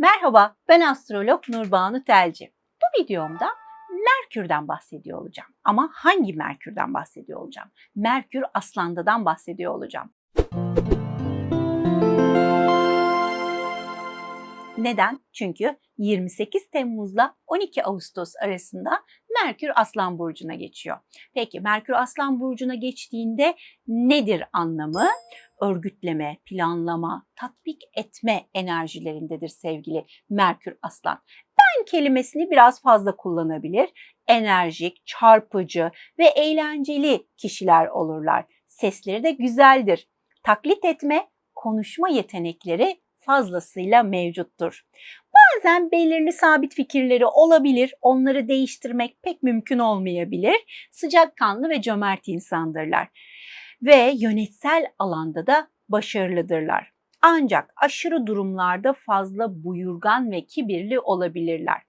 Merhaba, ben astrolog Nurbanu Telci. Bu videomda Merkür'den bahsediyor olacağım. Ama hangi Merkür'den bahsediyor olacağım? Merkür Aslan'dadan bahsediyor olacağım. Neden? Çünkü 28 Temmuz'la 12 Ağustos arasında Merkür Aslan Burcu'na geçiyor. Peki Merkür Aslan Burcu'na geçtiğinde nedir anlamı? Örgütleme, planlama, tatbik etme enerjilerindedir sevgili Merkür Aslan. Ben kelimesini biraz fazla kullanabilir. Enerjik, çarpıcı ve eğlenceli kişiler olurlar. Sesleri de güzeldir. Taklit etme, konuşma yetenekleri fazlasıyla mevcuttur. Bazen belirli sabit fikirleri olabilir, onları değiştirmek pek mümkün olmayabilir. Sıcakkanlı ve cömert insandırlar ve yönetsel alanda da başarılıdırlar. Ancak aşırı durumlarda fazla buyurgan ve kibirli olabilirler.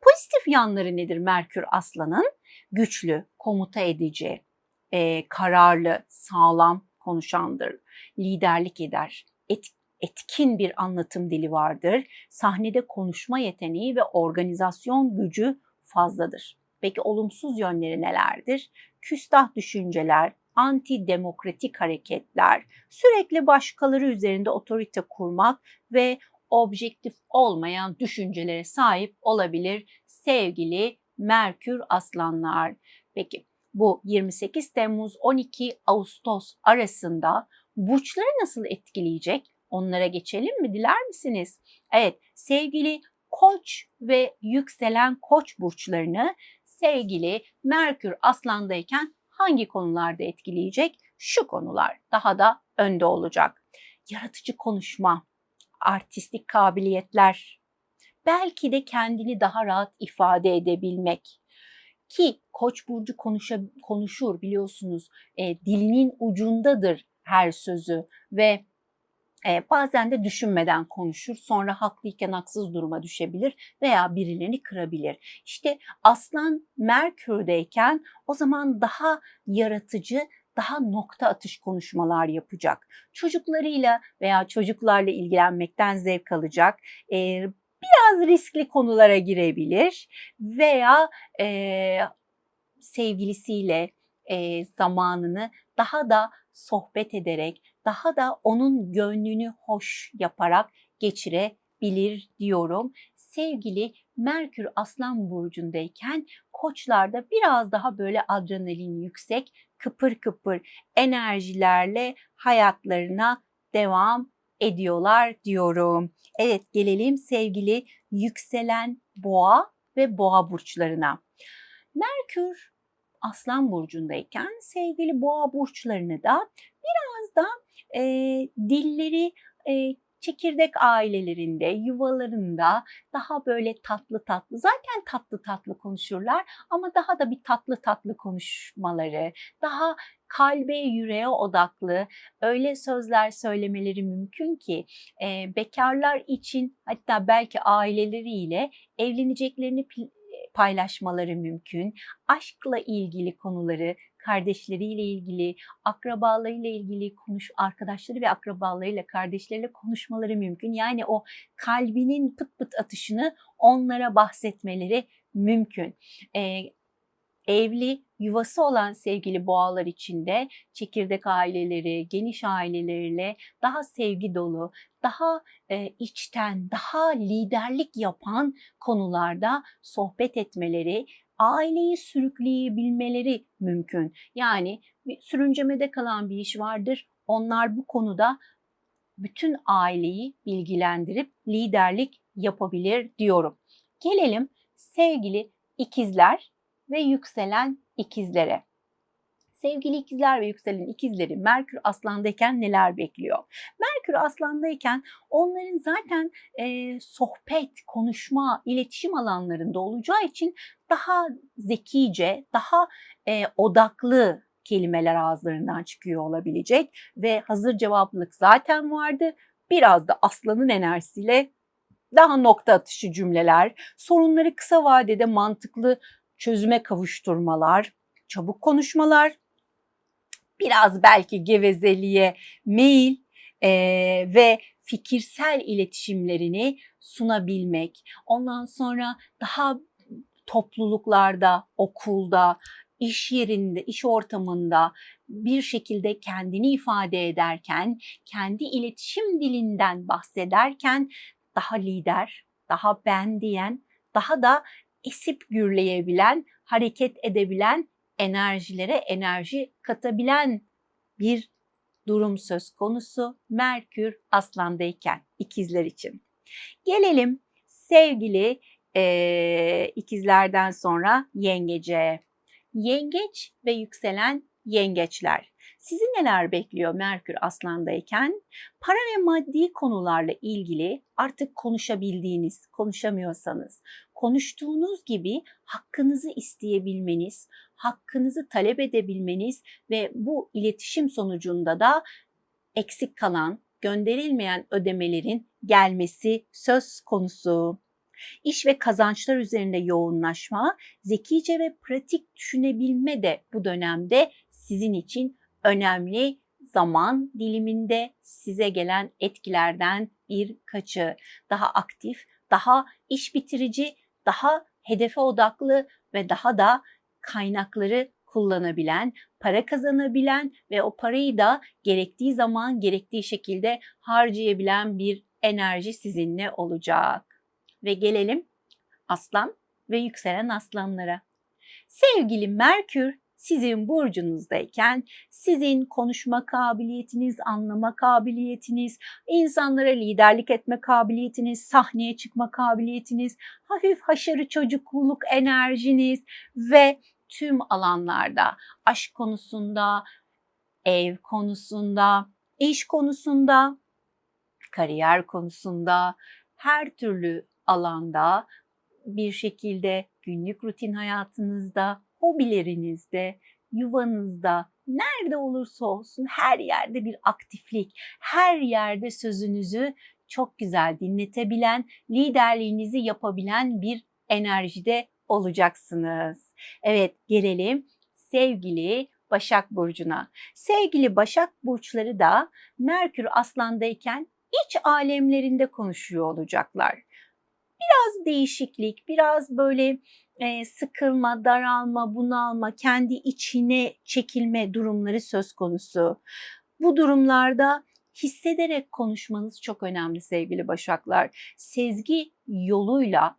Pozitif yanları nedir Merkür Aslan'ın? Güçlü, komuta edici, e, kararlı, sağlam konuşandır, liderlik eder, et, etkin bir anlatım dili vardır, sahnede konuşma yeteneği ve organizasyon gücü fazladır. Peki olumsuz yönleri nelerdir? Küstah düşünceler, antidemokratik hareketler, sürekli başkaları üzerinde otorite kurmak ve objektif olmayan düşüncelere sahip olabilir sevgili Merkür aslanlar. Peki bu 28 Temmuz 12 Ağustos arasında burçları nasıl etkileyecek? Onlara geçelim mi? Diler misiniz? Evet, sevgili Koç ve yükselen Koç burçlarını sevgili Merkür Aslan'dayken hangi konularda etkileyecek? Şu konular daha da önde olacak. Yaratıcı konuşma, artistik kabiliyetler, belki de kendini daha rahat ifade edebilmek. Ki Koç burcu konuşa, konuşur biliyorsunuz. E, dilinin ucundadır her sözü ve bazen de düşünmeden konuşur. Sonra haklıyken haksız duruma düşebilir veya birilerini kırabilir. İşte Aslan Merkür'deyken o zaman daha yaratıcı, daha nokta atış konuşmalar yapacak. Çocuklarıyla veya çocuklarla ilgilenmekten zevk alacak. Biraz riskli konulara girebilir veya sevgilisiyle zamanını daha da sohbet ederek, daha da onun gönlünü hoş yaparak geçirebilir diyorum. Sevgili Merkür Aslan burcundayken koçlarda biraz daha böyle adrenalin yüksek, kıpır kıpır enerjilerle hayatlarına devam ediyorlar diyorum. Evet gelelim sevgili yükselen boğa ve boğa burçlarına. Merkür Aslan burcundayken sevgili boğa burçlarını da biraz da e, dilleri e, çekirdek ailelerinde, yuvalarında daha böyle tatlı tatlı, zaten tatlı tatlı konuşurlar ama daha da bir tatlı tatlı konuşmaları, daha kalbe, yüreğe odaklı öyle sözler söylemeleri mümkün ki e, bekarlar için hatta belki aileleriyle evleneceklerini paylaşmaları mümkün. Aşkla ilgili konuları, kardeşleriyle ilgili, akrabalarıyla ilgili konuş, arkadaşları ve akrabalarıyla, kardeşleriyle konuşmaları mümkün. Yani o kalbinin pıt pıt atışını onlara bahsetmeleri mümkün. Ee, evli, yuvası olan sevgili boğalar içinde çekirdek aileleri, geniş aileleriyle daha sevgi dolu, daha e, içten, daha liderlik yapan konularda sohbet etmeleri, aileyi sürükleyebilmeleri mümkün. Yani sürüncemede kalan bir iş vardır. Onlar bu konuda bütün aileyi bilgilendirip liderlik yapabilir diyorum. Gelelim sevgili ikizler ve yükselen ikizlere. Sevgili ikizler ve yükselen ikizleri Merkür Aslan'dayken neler bekliyor? Merkür Aslan'dayken onların zaten e, sohbet, konuşma, iletişim alanlarında olacağı için daha zekice, daha e, odaklı kelimeler ağızlarından çıkıyor olabilecek ve hazır cevaplık zaten vardı. Biraz da aslanın enerjisiyle daha nokta atışı cümleler, sorunları kısa vadede mantıklı çözüme kavuşturmalar, çabuk konuşmalar, biraz belki gevezeliğe meyil e, ve fikirsel iletişimlerini sunabilmek, ondan sonra daha topluluklarda, okulda, iş yerinde, iş ortamında bir şekilde kendini ifade ederken, kendi iletişim dilinden bahsederken daha lider, daha ben diyen, daha da esip gürleyebilen, hareket edebilen, enerjilere enerji katabilen bir durum söz konusu Merkür Aslan'dayken ikizler için. Gelelim sevgili e, ikizlerden sonra yengece. Yengeç ve yükselen yengeçler. Sizi neler bekliyor Merkür Aslan'dayken? Para ve maddi konularla ilgili artık konuşabildiğiniz, konuşamıyorsanız, konuştuğunuz gibi hakkınızı isteyebilmeniz, hakkınızı talep edebilmeniz ve bu iletişim sonucunda da eksik kalan, gönderilmeyen ödemelerin gelmesi söz konusu. İş ve kazançlar üzerinde yoğunlaşma, zekice ve pratik düşünebilme de bu dönemde sizin için önemli zaman diliminde size gelen etkilerden birkaçı. Daha aktif, daha iş bitirici, daha hedefe odaklı ve daha da kaynakları kullanabilen, para kazanabilen ve o parayı da gerektiği zaman gerektiği şekilde harcayabilen bir enerji sizinle olacak. Ve gelelim aslan ve yükselen aslanlara. Sevgili Merkür sizin burcunuzdayken sizin konuşma kabiliyetiniz, anlama kabiliyetiniz, insanlara liderlik etme kabiliyetiniz, sahneye çıkma kabiliyetiniz, hafif haşarı çocukluluk enerjiniz ve tüm alanlarda aşk konusunda, ev konusunda, iş konusunda, kariyer konusunda, her türlü alanda bir şekilde günlük rutin hayatınızda, hobilerinizde, yuvanızda, nerede olursa olsun her yerde bir aktiflik, her yerde sözünüzü çok güzel dinletebilen, liderliğinizi yapabilen bir enerjide olacaksınız. Evet gelelim sevgili Başak Burcu'na. Sevgili Başak Burçları da Merkür Aslan'dayken iç alemlerinde konuşuyor olacaklar. Biraz değişiklik, biraz böyle e, sıkılma, daralma, bunalma, kendi içine çekilme durumları söz konusu. Bu durumlarda hissederek konuşmanız çok önemli sevgili Başaklar. Sezgi yoluyla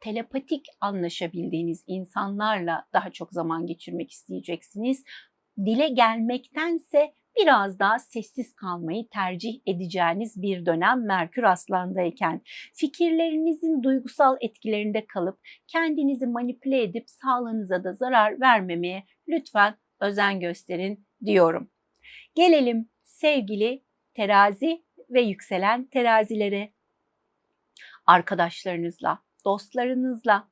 telepatik anlaşabildiğiniz insanlarla daha çok zaman geçirmek isteyeceksiniz. Dile gelmektense biraz daha sessiz kalmayı tercih edeceğiniz bir dönem Merkür Aslan'dayken fikirlerinizin duygusal etkilerinde kalıp kendinizi manipüle edip sağlığınıza da zarar vermemeye lütfen özen gösterin diyorum. Gelelim sevgili terazi ve yükselen terazilere. Arkadaşlarınızla, dostlarınızla,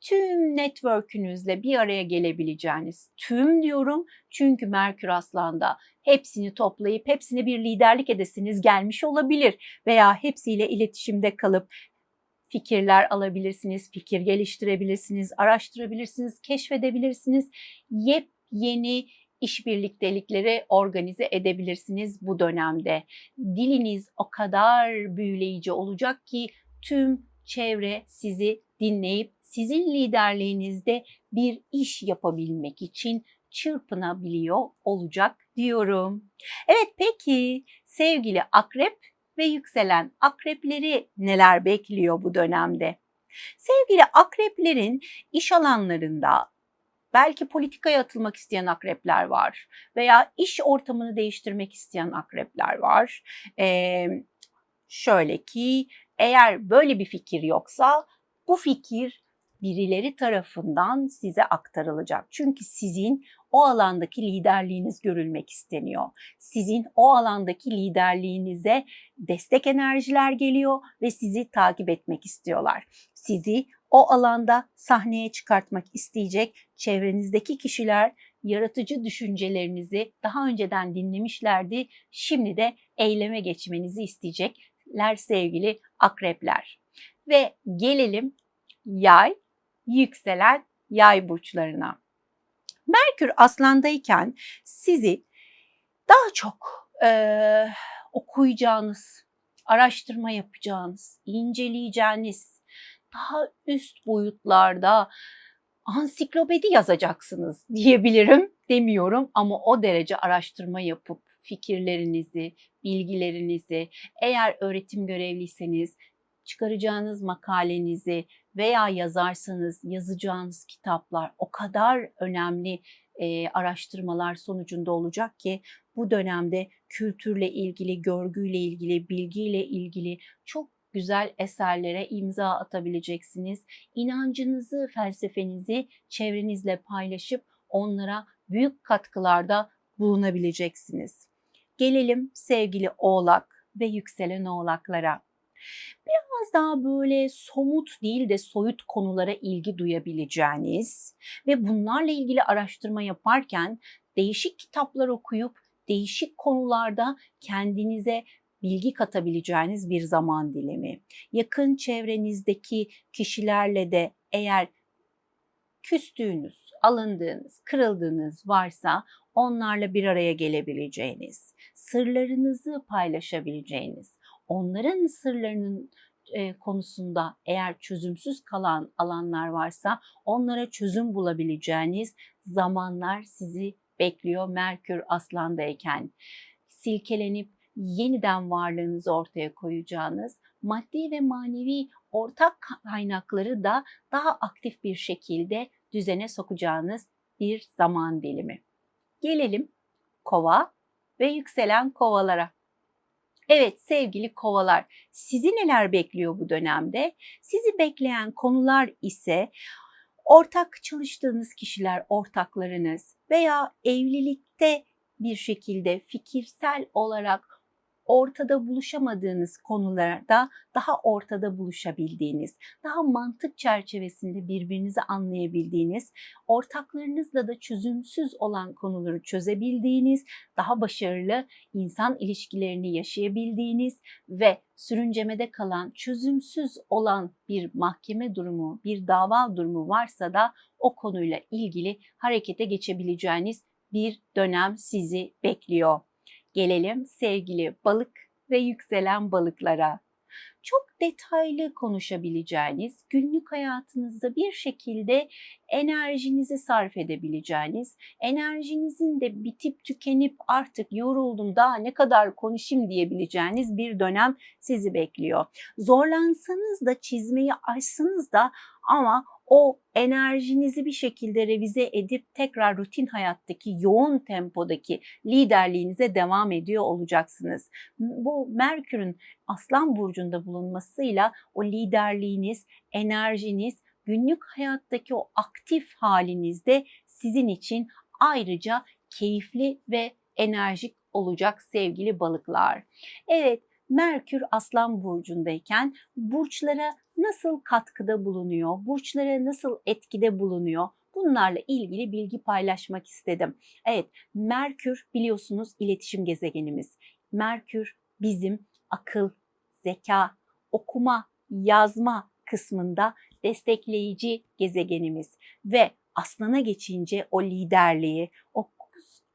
tüm network'ünüzle bir araya gelebileceğiniz, tüm diyorum çünkü Merkür Aslan'da hepsini toplayıp hepsine bir liderlik edesiniz gelmiş olabilir veya hepsiyle iletişimde kalıp fikirler alabilirsiniz, fikir geliştirebilirsiniz, araştırabilirsiniz, keşfedebilirsiniz. Yepyeni işbirliktelikleri organize edebilirsiniz bu dönemde. Diliniz o kadar büyüleyici olacak ki tüm çevre sizi dinleyip sizin liderliğinizde bir iş yapabilmek için çırpınabiliyor olacak diyorum. Evet peki sevgili akrep ve yükselen akrepleri neler bekliyor bu dönemde? Sevgili akreplerin iş alanlarında belki politikaya atılmak isteyen akrepler var veya iş ortamını değiştirmek isteyen akrepler var. Ee, şöyle ki eğer böyle bir fikir yoksa bu fikir birileri tarafından size aktarılacak. Çünkü sizin o alandaki liderliğiniz görülmek isteniyor. Sizin o alandaki liderliğinize destek enerjiler geliyor ve sizi takip etmek istiyorlar. Sizi o alanda sahneye çıkartmak isteyecek çevrenizdeki kişiler yaratıcı düşüncelerinizi daha önceden dinlemişlerdi. Şimdi de eyleme geçmenizi isteyecekler sevgili akrepler. Ve gelelim yay, yükselen yay burçlarına. Merkür aslandayken sizi daha çok e, okuyacağınız, araştırma yapacağınız, inceleyeceğiniz, daha üst boyutlarda ansiklopedi yazacaksınız diyebilirim demiyorum ama o derece araştırma yapıp fikirlerinizi, bilgilerinizi eğer öğretim görevliyseniz çıkaracağınız makalenizi veya yazarsanız yazacağınız kitaplar o kadar önemli e, araştırmalar sonucunda olacak ki bu dönemde kültürle ilgili, görgüyle ilgili, bilgiyle ilgili çok güzel eserlere imza atabileceksiniz. İnancınızı, felsefenizi çevrenizle paylaşıp onlara büyük katkılarda bulunabileceksiniz. Gelelim sevgili Oğlak ve yükselen Oğlaklara. Biraz daha böyle somut değil de soyut konulara ilgi duyabileceğiniz ve bunlarla ilgili araştırma yaparken değişik kitaplar okuyup değişik konularda kendinize bilgi katabileceğiniz bir zaman dilimi. Yakın çevrenizdeki kişilerle de eğer küstüğünüz, alındığınız, kırıldığınız varsa onlarla bir araya gelebileceğiniz, sırlarınızı paylaşabileceğiniz, onların sırlarının e, konusunda eğer çözümsüz kalan alanlar varsa onlara çözüm bulabileceğiniz zamanlar sizi bekliyor Merkür Aslan'dayken. Silkelenip yeniden varlığınızı ortaya koyacağınız, maddi ve manevi ortak kaynakları da daha aktif bir şekilde düzene sokacağınız bir zaman dilimi. Gelelim kova ve yükselen kovalara. Evet sevgili kovalar, sizi neler bekliyor bu dönemde? Sizi bekleyen konular ise ortak çalıştığınız kişiler, ortaklarınız veya evlilikte bir şekilde fikirsel olarak ortada buluşamadığınız konularda daha ortada buluşabildiğiniz, daha mantık çerçevesinde birbirinizi anlayabildiğiniz, ortaklarınızla da çözümsüz olan konuları çözebildiğiniz, daha başarılı insan ilişkilerini yaşayabildiğiniz ve sürüncemede kalan, çözümsüz olan bir mahkeme durumu, bir dava durumu varsa da o konuyla ilgili harekete geçebileceğiniz bir dönem sizi bekliyor. Gelelim sevgili balık ve yükselen balıklara. Çok detaylı konuşabileceğiniz, günlük hayatınızda bir şekilde enerjinizi sarf edebileceğiniz, enerjinizin de bitip tükenip artık yoruldum daha ne kadar konuşayım diyebileceğiniz bir dönem sizi bekliyor. Zorlansanız da çizmeyi açsanız da ama o enerjinizi bir şekilde revize edip tekrar rutin hayattaki yoğun tempodaki liderliğinize devam ediyor olacaksınız. Bu Merkür'ün Aslan burcunda bulunmasıyla o liderliğiniz, enerjiniz, günlük hayattaki o aktif halinizde sizin için ayrıca keyifli ve enerjik olacak sevgili balıklar. Evet, Merkür Aslan burcundayken burçlara nasıl katkıda bulunuyor, burçlara nasıl etkide bulunuyor bunlarla ilgili bilgi paylaşmak istedim. Evet, Merkür biliyorsunuz iletişim gezegenimiz. Merkür bizim akıl, zeka, okuma, yazma kısmında destekleyici gezegenimiz ve aslana geçince o liderliği, o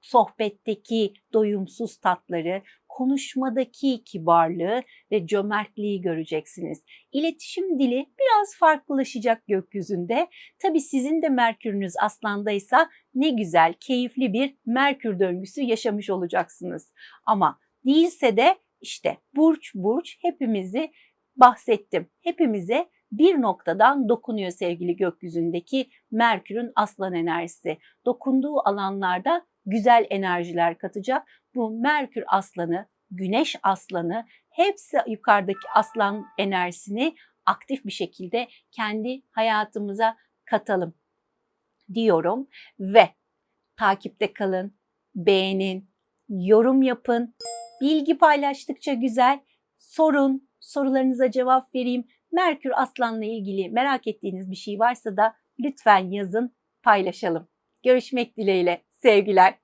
sohbetteki doyumsuz tatları, konuşmadaki kibarlığı ve cömertliği göreceksiniz. İletişim dili biraz farklılaşacak gökyüzünde. Tabi sizin de Merkürünüz Aslan'daysa ne güzel, keyifli bir Merkür döngüsü yaşamış olacaksınız. Ama değilse de işte burç burç hepimizi bahsettim. Hepimize bir noktadan dokunuyor sevgili gökyüzündeki Merkür'ün aslan enerjisi. Dokunduğu alanlarda güzel enerjiler katacak. Bu Merkür aslanı, Güneş aslanı hepsi yukarıdaki aslan enerjisini aktif bir şekilde kendi hayatımıza katalım diyorum ve takipte kalın, beğenin, yorum yapın. Bilgi paylaştıkça güzel. Sorun, sorularınıza cevap vereyim. Merkür Aslan'la ilgili merak ettiğiniz bir şey varsa da lütfen yazın, paylaşalım. Görüşmek dileğiyle. Sevgiler.